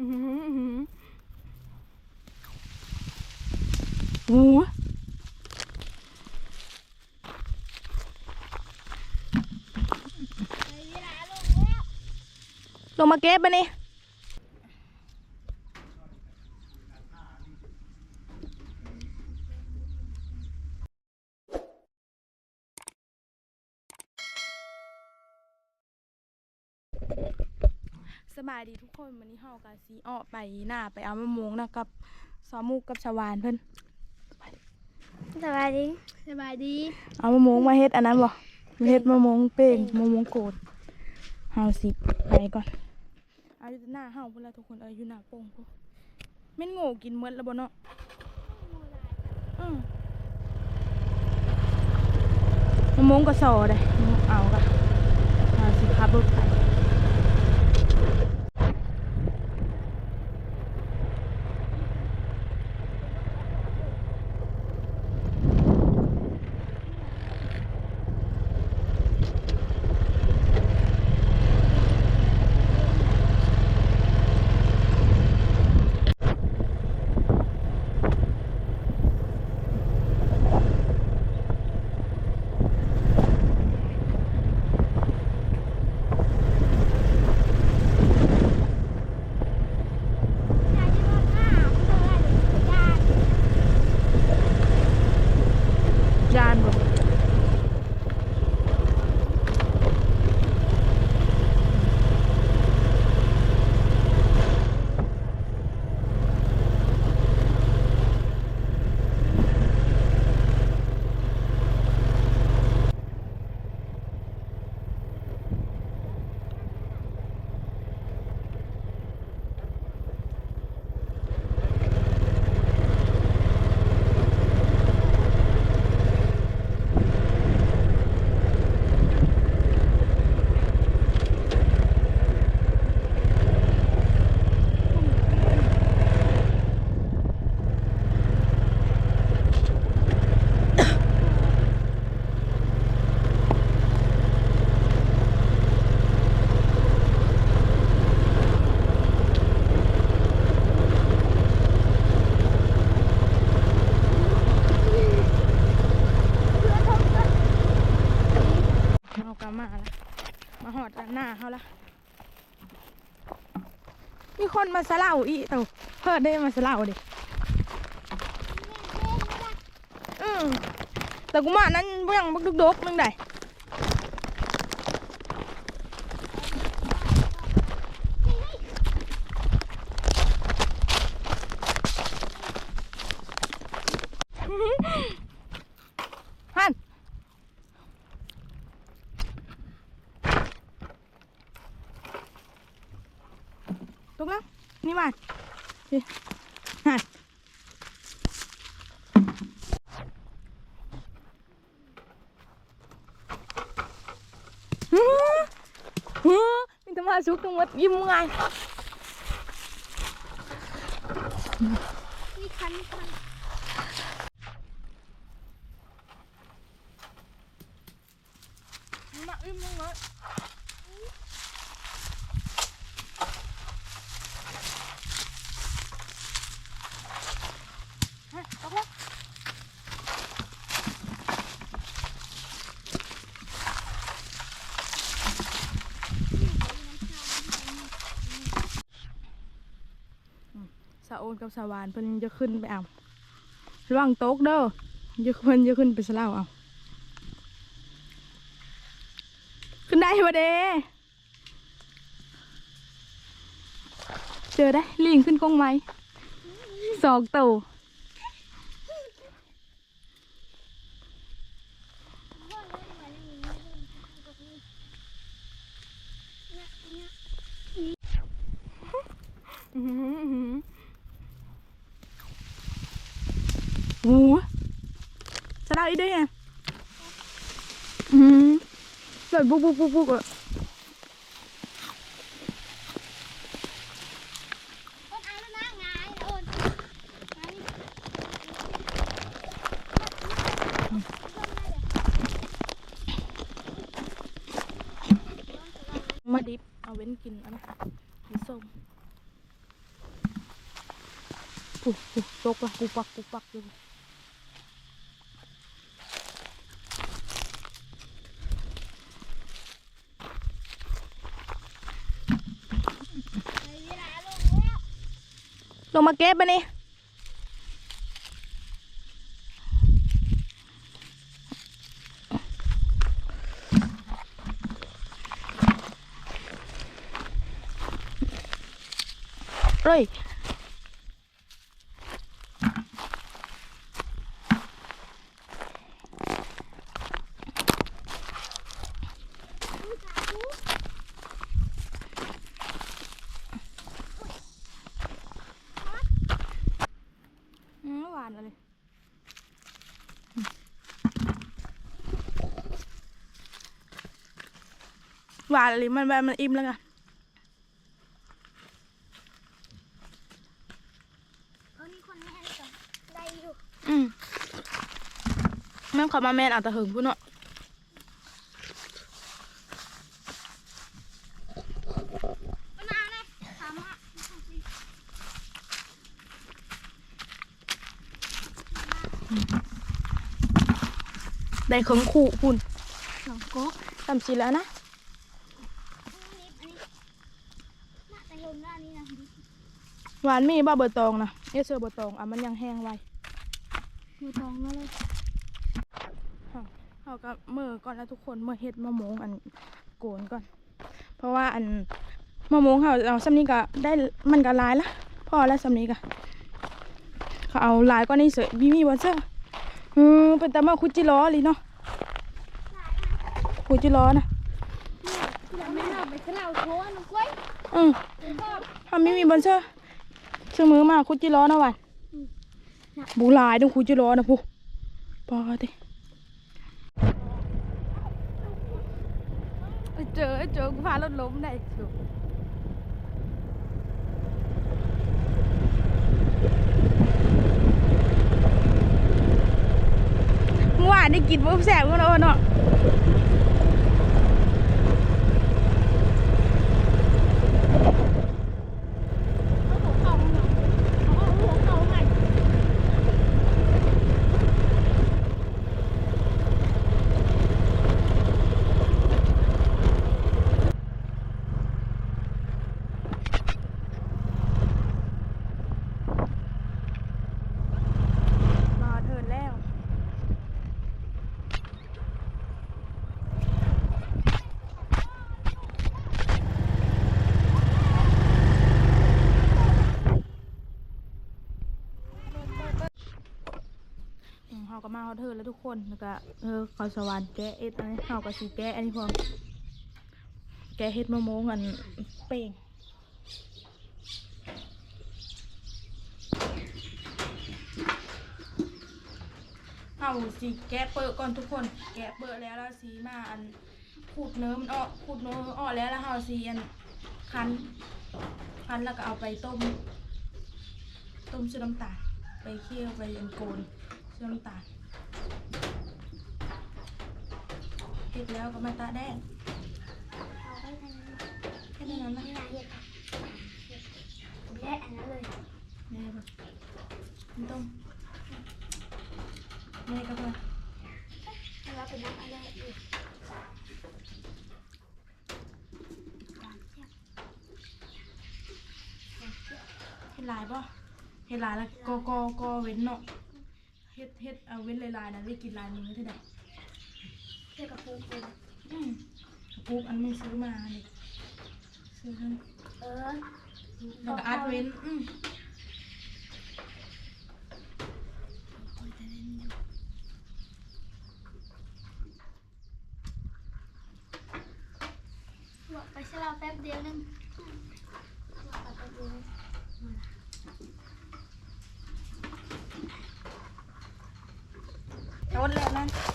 โอ้ลงมาเก็บไปนี่ บายดีทุกคนวันนี้เฮากะสีออกไปหน้าไปเอามะม่วงนะกับซอมูกกับชาวานเพิ่นสบายดีสบายดี เอามะม่วงมาเฮ็ดอันนั้นบ่มาเฮ็ดมะม่วงเป้งมะม่วงโกดเฮาสิไปก่อนเอาอยู่หน้าเฮาพุ่นละทุกคนเอ้ยอยู่หน้าโป่งพุ่นแม่นโง่กินหมดแล้วบ่เนาะอืมมะม่วงก็ซอได้เอากะเอาสิขับรถไป เขาละมีคนมาสะเล่าอีเต่าเพิ่นได้มาสะเล่าดิอืมแต่กูมานั้นบ่ยังบักดุกดกนึงได้ฮัน ตกแล้ว นี่มานี่หันฮู้ฮู้มีแต่มาสุกทั้งหมดยิ้มไงมีคันคันมาอิ่มทั้งหมดฮะตกแล้วสะโอ นกับสวานเพิ่นจะขึ้นไปเอาระวังตกเด้อจะเพิ่นจะขึ้นไปสล่าเอาขึ้นได้ปะเดเจอได้ลิงขึ้นกงไหมสองตัวอือ หืออื้อหือโอ้โหจะเล่าอีกด้วยไงอืมเลยบุกบุกบุกบุกอะโอนเอาแล้วนะงายโอนงายมาดิบเอาเว้นกินอันนะกินส้มปุ๊บปุ๊บตกละปุ๊บปักปุ๊บปักอยู่ งมาเก็บมานี่เฮ้ย อืมหวานเลยหวานเลยมันแบบมันอิ่มแล้วไงเอานี่คนแม่ก่อนได้อยู่อืมแม่ขอมาแม่นเอาแต่หึงพูดเนาะมะนาวเลยถามว่าได้เครื่องคู่คุณสองก๊กทำสิแล้วนะ อันนี้อันนี้น่าจะเห็นว่าอันนี้นะ ห วานมีบ่เบอร์ตองนะเอสเซอร์เบอร์ตองอะมันยังแห้งไว้มือทองนั่นเลยเขาก็เมื่อก่อนแล้วทุกคนเมื่อเฮ็ดมะม่วงอันโกนก่อน เพราะว่าอันมะม่วงเขาเอาซ้ำนี้ก็ได้มันก็หลายละพอแล้วซ้ำนี้ก็เขาเอาหลายก็นี่เสยบีมีบอเซอร์อืมเป็นตามาคุจิล้อเลยเนาะคุจิล้อนะเราไม่เอาไปขึ้นเอาโค้น้องกล้วยอืมทำไม่มีบอเซอร์ ชื่อมือมาคุจิล้อนะวันบูหลายต้องคุจิล้อนะพูปอดิเจอเจอกูพารถล้มได้สุดเมื่อวานได้กินปุ๊บแสบกันแล้วเนาะมาเทินแล้ว อื เฮาเฮาเทินแล้วทุกคนแล้วก็เออขอสวรรค์แกเอ็ดอันนี้เฮาก็สิแกอันนี้พร้อแกเฮ็ดมะม่วงอันเป่งเฮาสิแกะเปิดก่อนทุกคน แกะเปิดแล้วแล้วสีมาอันขูดเนื้อมันออกขูดเนื้อออกแล้วแล้วเฮาสิอันคั้นคั้นแล้วก็เอาไปต้ม ต้มเชื่อน้ำตาลไปเคี่ยวไปยันโกนเชื่อน้ำตาล เฮ็ดแล้วก็มาตาแดงเอาไว้ในนี้แค่นั้นนะนี่นะเห็ดแค่อันนั้นเลยแม่แบบมันต้มแม่ก็เพื่อนแล้วเราเป็นน้ำอะไรอีกเฮ็ดหลายป่ะเฮ็ดหลายแล้วก็ก็ก็เว้นเนาะเฮ็ดเฮ็ดเอาเว้นหลายๆนะได้กินหลายมื้อเท่าใดเทียบกับปูปู อืมกระ ปุกอันไม่ซื้อมาเลยซื้อนั่นเออ แล้วก็อัดเว้นอืม บอกไปใช้เราแป๊บเดียวนึงบอกไปแป๊บเดียวนึง โดนแล้วนั่นอะ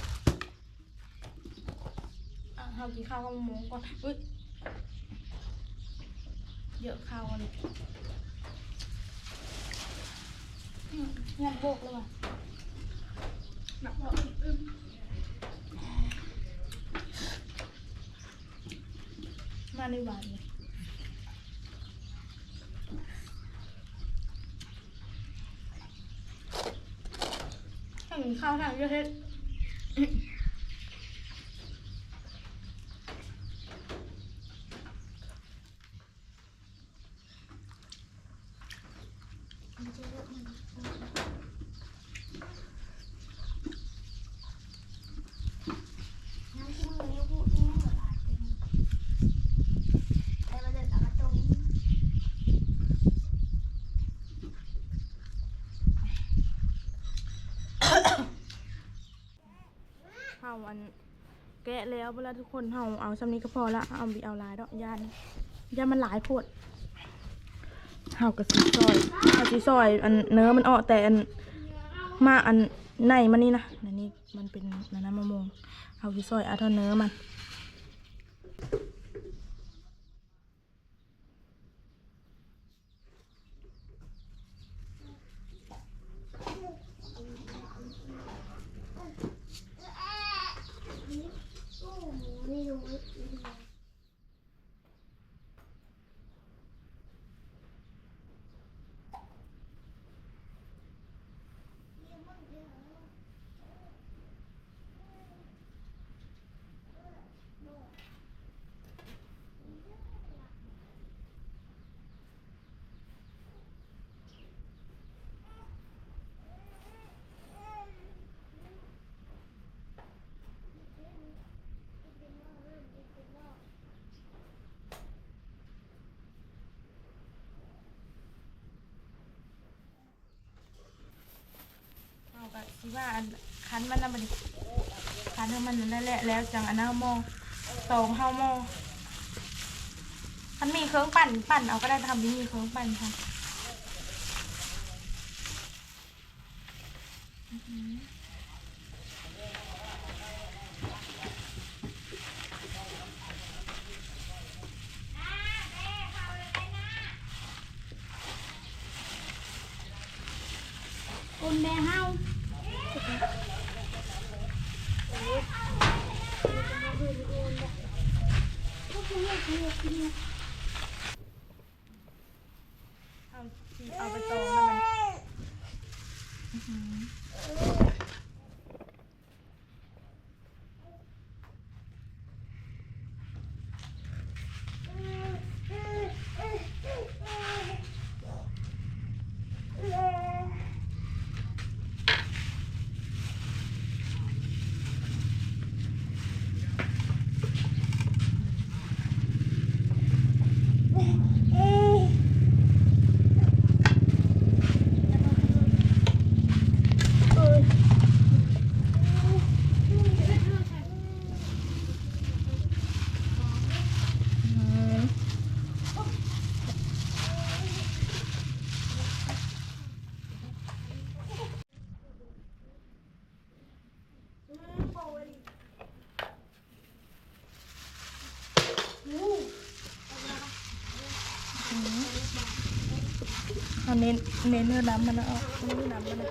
เฮากินข้าวกับหมูก่อนอุ้ยเยอะข้าวเลยอืมงานโบกเลยว่ะหนักพออึ้มมาในหวานเลย ทั้งข้าวทั้งเยอะเฮ็ด น้ำที่มือนิ้วพูดนี่เหรอไอ้มาเดินกับมาตรงนี้ เฮาอันแกะแล้วเวลาทุกคนเฮาเอาซ้ำนี้ก็พอละเอาบีเอาลายดอกยานยานมันหลายโพดเฮากระสีซอยเอาสีซอยอันเนื้อมันออกแต่อันมาอันในมันนี่นะอันนี้มันเป็นนนั้นมะม่วงเฮาสีซอยเอาเท่าเนื้อมัน ว่าอันคันมันน่ะบันคันให้มันนั่นแหละแล้วจังอันนั้นเฮาหม้อตองเฮาหม้อคันมีเครื่องปั่นปั่นเอาก็ได้ทำที่มีเครื่องปั่นค่ะคุณแม่เฮา เอาสิเอาไปตองแล้วมันอื้อหืออื้อหือ เอาเน้นเน้นเนื้อน้ำมันนะเอาเนื้อน้ำมันนะ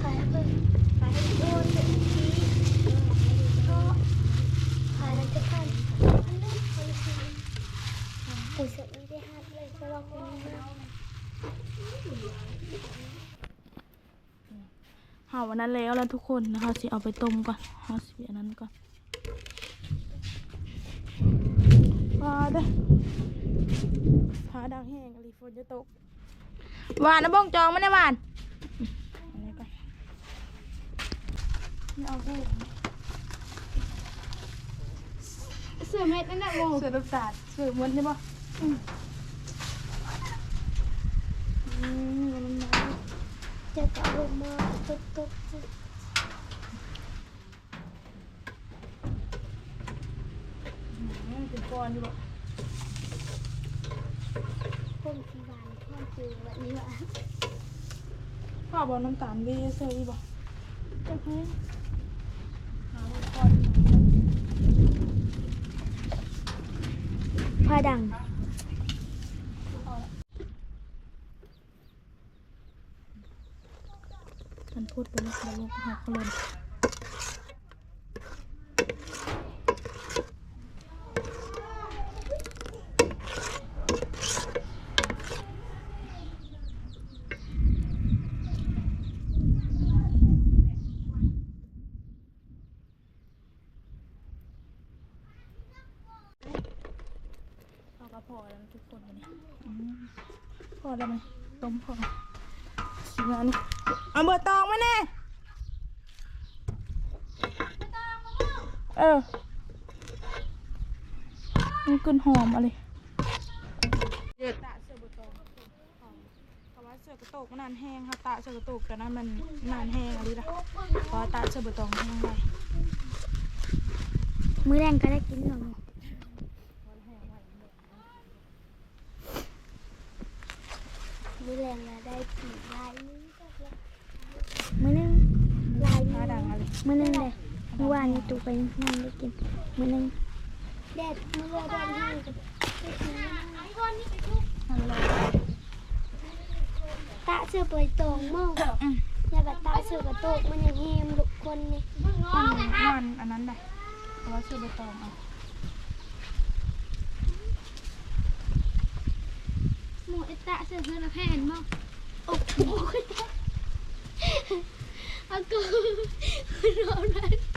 ขายเพิ่มขายให้โอนเด็กทีก็ขายแล้วจะพันอันนั้นคนทีปุ๋ยเสร็จไม่ได้ห้าเลยเพราะว่าคนนี้ เฮาวันนั้นแล้วแล้วทุกคนนะคะสิเอาไปต้มก่อนเฮาสิอันนั้นก่อนปลาเด้อพาดังแห้งกะลีฝนจะตกหวานนะบ้องจองมันได้หวานอันนี้ก่อนนี่เอาคู่เสือเม็ดนั่นแหละโมเสือตับสาดเสือม้วนใช่ปะอืมอืมมันมา จะตกลงมาตกตกอืมเป็นก้อนอยู่ปะคนที่บ้านพ่อคือแบบนี้ว่ะพ่อบอกน้ำตาลเวีเซอร์อีปะจะให้หาเป็นก้อนอยู่ผ้าดัง อัน คันพูดบนโลกโลกหักเขาเลยเอากระพอแล้วทุกคนวันนี้อืมพอแล้วไหมต้มพอชิงานนี่เอาเบอร์ตองมาแน่ เออมันกลิ่นหอมอะไรเด็ดตะเสือเบอร์ตองเพราะว่าเสือกระโตกมันนานแห้งค่ะตะเสือกระโตกแต่นั้นมันนานแห้งอะไรล่ะเพราะว่าตะเสือเบอร์ตองแห้งไปมื้อแรงก็ได้กินหนมมื้อแรงก็ได้กินลายมื้อมื้อนึงลายหน้าดังอะไรมื้อนึงเลยเมื่อวานนี้ตูไปนั่งได้กินมื้อนึงแดดมื้อแดดแห้งก็ได้กินตะเสือเปยตองมั่งอย่าแบบตะเสือกระโตกมันยังแฮมทุกคนนี่มันอันนั้นได้เพราะว่าเสือเบอร์ตองเอาหมูเอตะเสือเพื่อนแผ่นมั่งโอ้โหอากูร้อนนั้นตกอยู่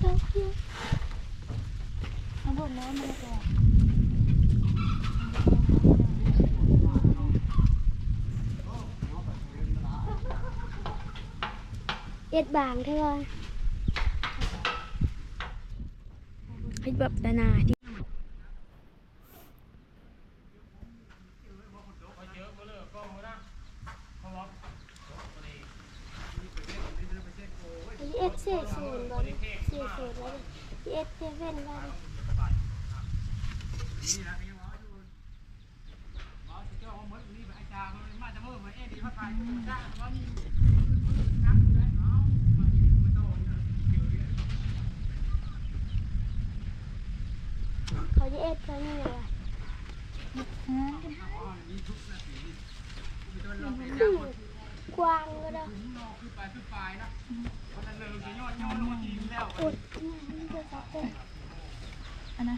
เอาบนน้ำมาก่อนเอ็ดบางเท่าไหร่ให้แบบนานา ดิเอ็ดเสียศูนย์บอลเสียศูนย์แล้วเอ็ดเซเว่นบอลเขาจะเอ็ดเขานี่อะไรกวางก็ได้ อันน่ะ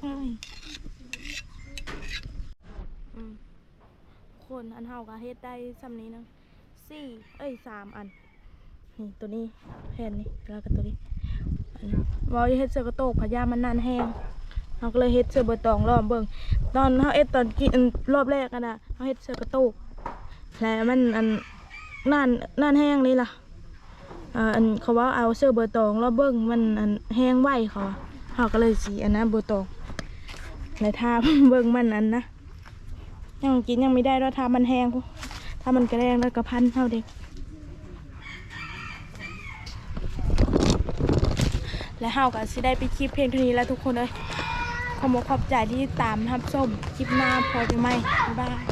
เอ้ยอืม คนอันเฮาก็เฮ็ดได้ซำนี้นึงสี่เอ้ยสามอัน นี่ตัวนี้แผ่นนี้แล้วก็ตัวนี้นนเว่าเฮ็ดเสือกระโตกพะยามันนานแห้งเราก็เลยเฮ็ดเสือเบอร์ตองรอบเบิ่งตอนเฮาเอ็ดตอนกินรอบแรกกันนะเฮาเฮ็ดเสือกระโตกแล้วมันอันนานนานแห้งนี่ล่ะอ่าอันเขาว่าเอาเสือเบอร์ตองรอบเบิ่งมันอันแห้งไหวเขาอเฮาก็เลยสีอันนั้นเบอร์ตองแล้วทาเบิ่งมันอันนะ ยังกินยังไม่ได้แล้วทามันแห้งพุถ้ามันกระแดงแล้วก็พันเท่าเด็ก และเฮากับสิได้ไปคลิปเพียงเท่านี้แล้วทุกคนเลยขอบอกขอบใจที่ตามทับส้มคลิปหน้าพอจะไหมบ๊ายบาย